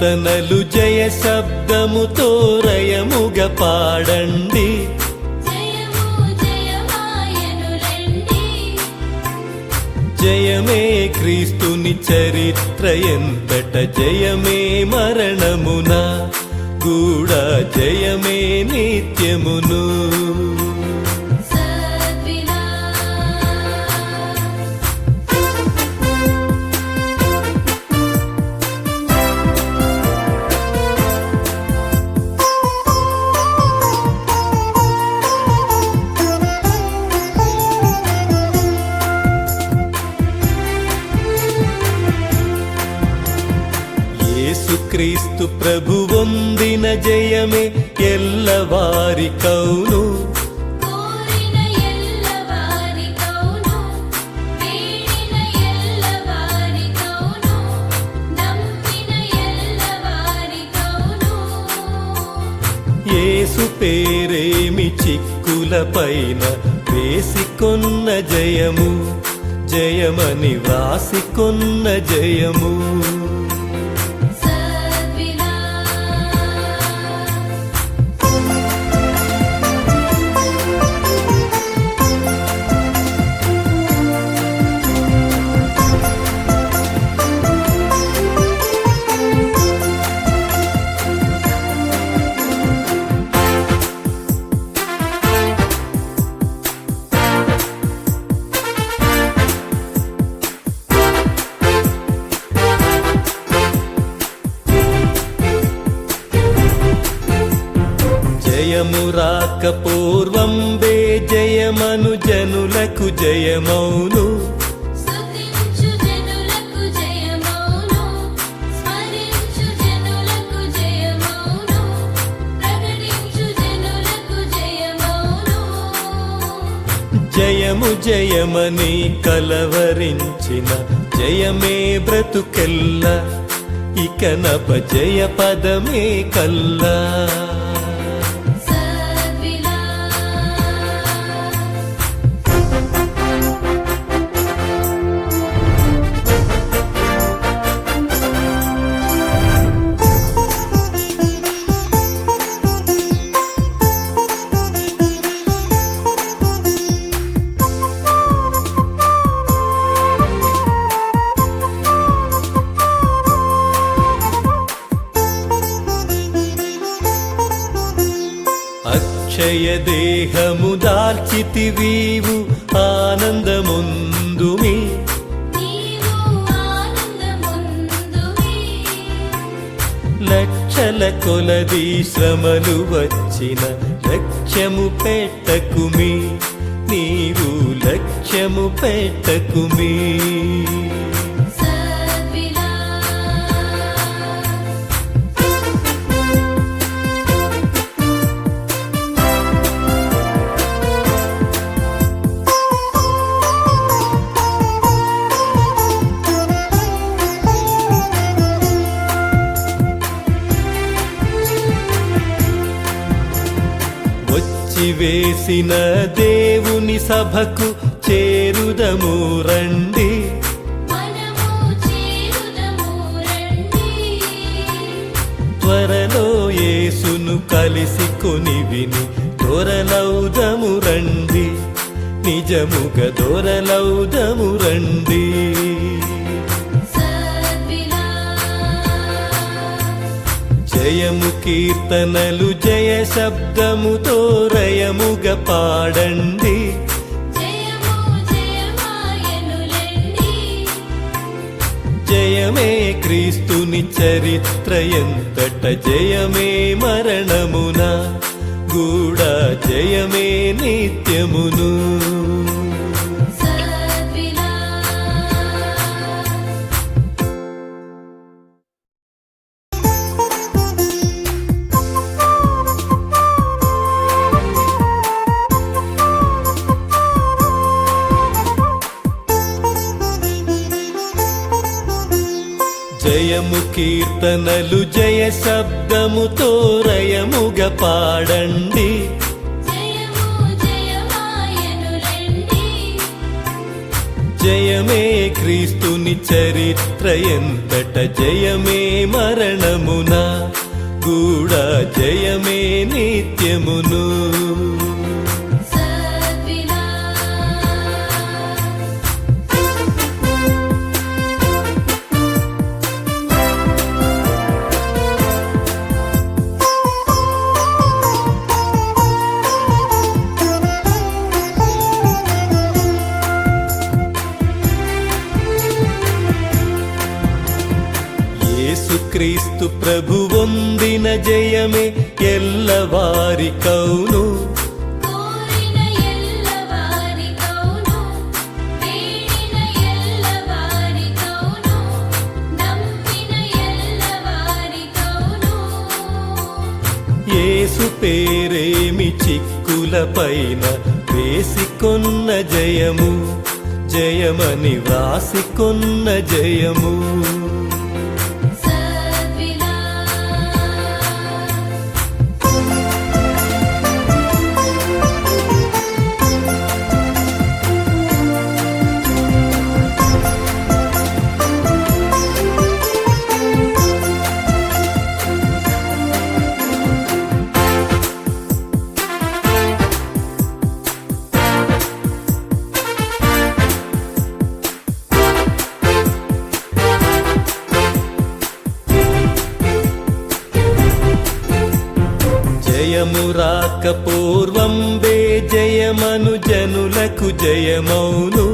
కీర్తనలు జయ శబ్దముతో రయముగ పాడండి. జయమే క్రీస్తుని చరిత్ర ఎంతట జయమే మరణమున. కూడా జయమే నిత్యమును. నమ్మిన ఎల్లవారి కౌను. యేసు పేరేమి చిక్కుల పైన వేసికొన్న జయము. జయమని వ్రాసికొన్న జయము. జయము రాక పూర్వం బే జయమను జనులకు జయమౌను. జయము జయమని కలవరించిన జయమే బ్రతుకెల్ల. ఇక నప జయ పదమే కల్లా. దేహము దాల్చితివీవు ఆనందముందుమి. లక్షల కొలది శ్రమలు వచ్చిన లక్ష్యము పెట్టకుమి. నీవు లక్ష్యము పెట్టకుమి. వేసిన దేవుని సభకు చేరుదము రండి. త్వరలో యేసును కలిసి కొని విని దొరలౌదము రండి. నిజముగా దొరలౌదము రండి. జయము కీర్తనలు జయ శబ్దముతో రయముగా పాడండి. జయము క్రీస్తుని చరిత్ర ఎంతట జయమే మరణమున కూడా జయమే నిత్యమును. జయము కీర్తనలు జయ శబ్దముతో రయముగా పాడండి. జయము క్రీస్తుని చరిత్ర ఎంతట జయమే మరణమున. కూడా జయమే నిత్యమును. ఎల్లవారి కౌను. నమ్మిన ఎల్లవారి కౌను. యేసు పేరేమి చిక్కుల పైన వేసికొన్న జయము. జయమని వ్రాసికొన్న జయము. జయము రాక పూర్వం బే జయమను జనులకు జయమౌను.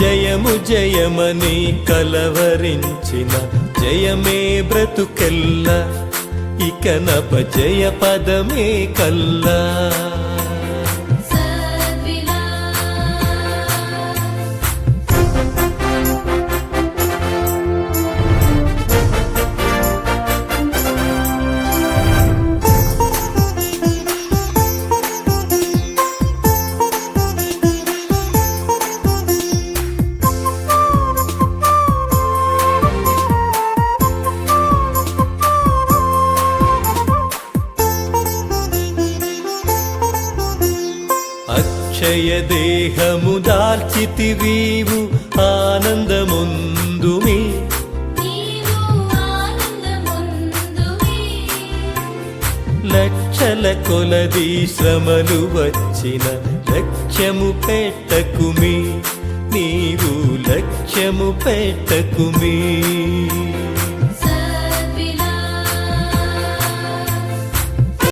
జయము జయమని కలవరించిన జయమే బ్రతుకెల్ల. ఇక నప జయ పదమే కల్లా. అక్షయ దేహము దాల్చితివీవు ఆనందముందుమి. లక్షల కొలది శ్రమలు వచ్చిన లక్ష్యము పెట్టకుమి. నీవు లక్ష్యము పెట్టకుమి.